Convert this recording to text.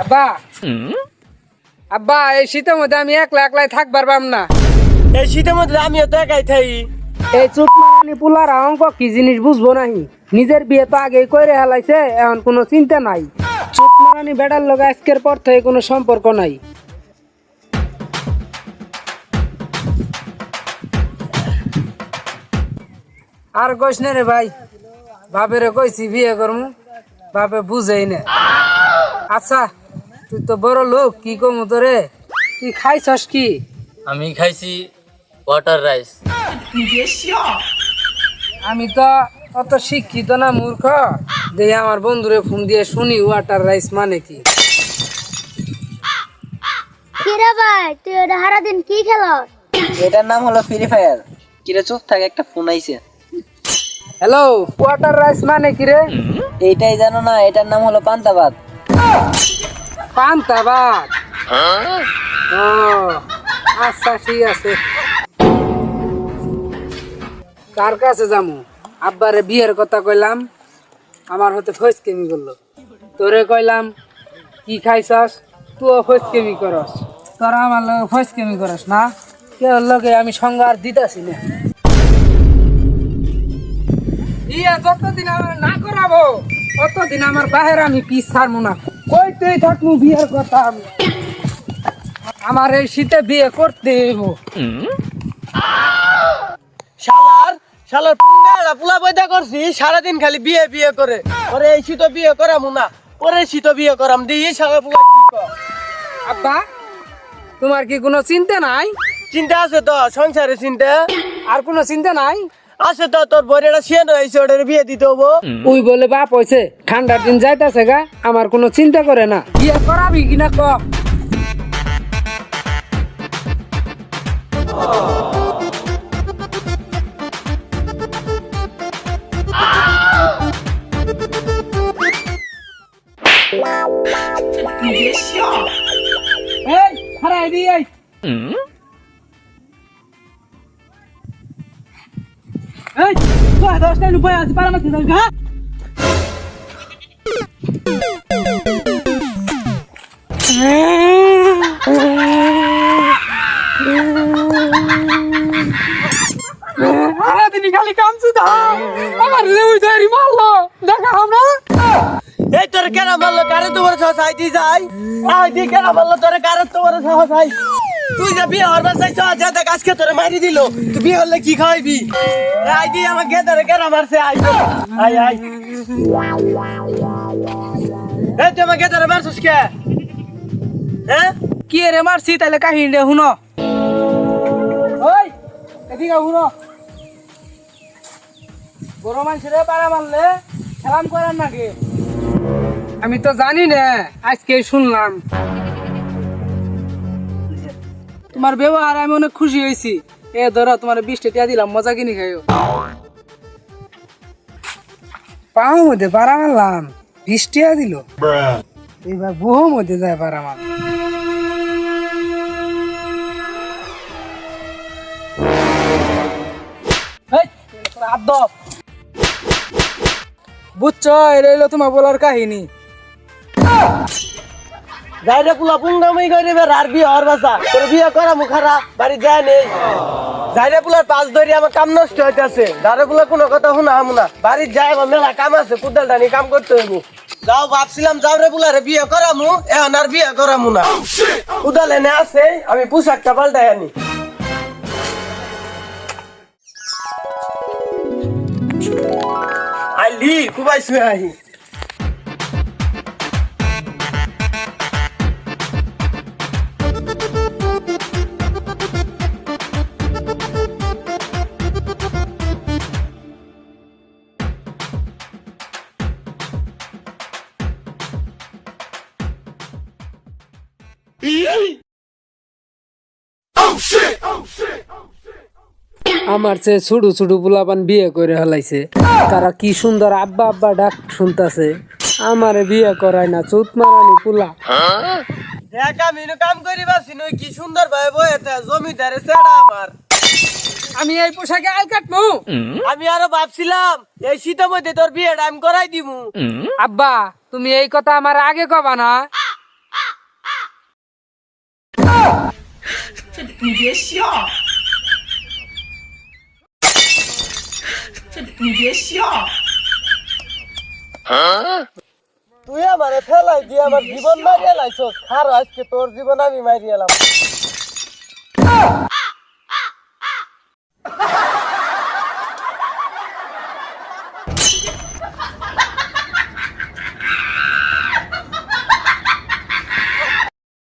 আব্বা। আব্বা এই শীতের মধ্যে আমি একলা একলাই থাকবার পাম না। এই শীতের মধ্যে আমিও তো একাই থাকি এই চুপ পুলার অঙ্ক কি জিনিস বুঝব নাহি? নিজের বিয়ে তো আগেই করে হেলাইছে এখন কোনো চিন্তা নাই। চুপ মারানি বেড়ার লোক আজকের পর থেকে কোনো সম্পর্ক নাই। আর কইস না রে ভাই বাপেরে কইছি বিয়ে করমু। বাপে বুঝেই না। আচ্ছা তুই তো বড় লোক কি কমু তোরে? তুই খাইছস কি? আমি খাইছি ওয়াটার রাইস আমি তো অত শিক্ষিত না মূর্খ। দেখি আমার বন্ধুরে ফোন দিয়ে শুনি ওয়াটার রাইস মানে কি? কিরে ভাই তুই ওটা সারাদিন কি খেলস? এটার নাম হলো ফ্রি ফায়ার কিরে চুপ থাকে একটা ফোন আইছে। হ্যালো ওয়াটার রাইস মানে কি রে? এইটাই জানো না এটার নাম হলো পান্তাবাদ। পান্তা ভাত ও আচ্ছা ঠিক আছে। কার কাছে যামু? আব্বারে বিয়ের কথা কইলাম আমার হতে ফসকেমি করল। তোরে কইলাম কি খাইছস? তুইও ফসকেমি করস। তোরা আমার লগে ফসকেমি করস না? কে লগে আমি সঙ্গ আর দিতাছি না। বিয়ে যতদিন আমার না করাবো আমার বাহের আমি পিস ছাড়বো না। কইতেই থাকব বিয়ের কথা আমি। আমার এই শীতে বিয়ে করতে হইব। শালার শালার পুঙ্গা পুলা পয়দা করছি সারাদিন খালি বিয়ে বিয়ে করে। ওরে এই শীত বিয়ে করাম না ওরে শীত বিয়ে করাম। দিয়ে শালা পুলা কি কর আব্বা তোমার কি কোনো চিন্তা নাই? চিন্তা আছে তো সংসারে চিন্তা। আর কোনো চিন্তা নাই? আছে তো তোর বইটা শিয়ানো হয়েছে ওটার বিয়ে দিতে হব। ওই বলে বাপ হয়েছে ঠান্ডার দিন যাইতাছে গা আমার কোনো চিন্তা করে না। বিয়ে করাবি কিনা ক? এই হারাই দি এই এই কয় দশটা রুপায় আছে পারা মাছ গা সারাদিনই খালি কামছু দা আমার ধরি মারলো। দেখা আমরা এই তোর কেন মারলো? কারে তোমার সহাই দি যাই আই দি কেন মারলো? তোর কারে তোমার সহাই তুই যে বিয়ে হরবার চাইছ আচ্ছা দেখ আজকে তোরে মারি দিল। তুই বিয়ে হলে কি খাওয়াইবি? আই দি আমার গেদারে কেন মারছে আই আই আই এই তুই আমার গেদারে মারছিস কে? হ্যাঁ? কি রে মারছি? তাহলে কাহিনী রে শুনো। ওই এদিকে শুনো। বড় মানুষের পাড়া মারলে খেলাম করার নাকি? আমি তো জানি না আজকে শুনলাম। তোমার ব্যবহার আমি অনেক খুশি হয়েছি। এ ধরো তোমার বিশটা টিয়া দিলাম মজা কিনে খাইও। পাও মধ্যে পাড়া মারলাম বিশ টিয়া দিল। এবার বহু মধ্যে যায় পাড়া মার। বুঝছ এটা হলো তোমার বলার কাহিনী। যাইরে পুলা পুঙ্গামি করে বে আর বিয়ে হর বাসা। তোর বিয়ে করা মুখারা, বাড়ি যায় নেই। যাইরে পুলার পাঁচ ধরি আমার কাম নষ্ট হইতেছে। যারে পুলা কোনো কথা শোনা হামু না। যায় আমার মেলা কাম আছে, কুদাল টানি কাম করতে হইব যাও, ভাবছিলাম যাও রে পুলারে বিয়ে করামু, এখন আর বিয়ে করামু না। কুদাল এনে আছে, আমি পোশাকটা পাল্টাই আনি। আইলি কুবাই শুয়ে আহি আমার চেয়ে ছুডু ছুডু পোলাপান বিয়ে করে হলাইছে তারা কি সুন্দর আব্বা আব্বা ডাক শুনতাছে। আমারে বিয়ে করায় না চুত মারানি পোলা। দেখ আমি কাম করি বাসি নই কি সুন্দর ভাবে বয়েতে জমিদারে সেটা আমার। আমি এই পোশাকে আল কাটবো আমি আরও ভাবছিলাম এই শীতের মধ্যে তোর বিয়েটা আমি করাই দিমু। আব্বা তুমি এই কথা আমার আগে কবা না। তুই আমারে ফেলাই দিয়ে আমার জীবন মারিয়ে লাইছ খার আজকে তোর জীবন আমি মারিয়ে এলাম।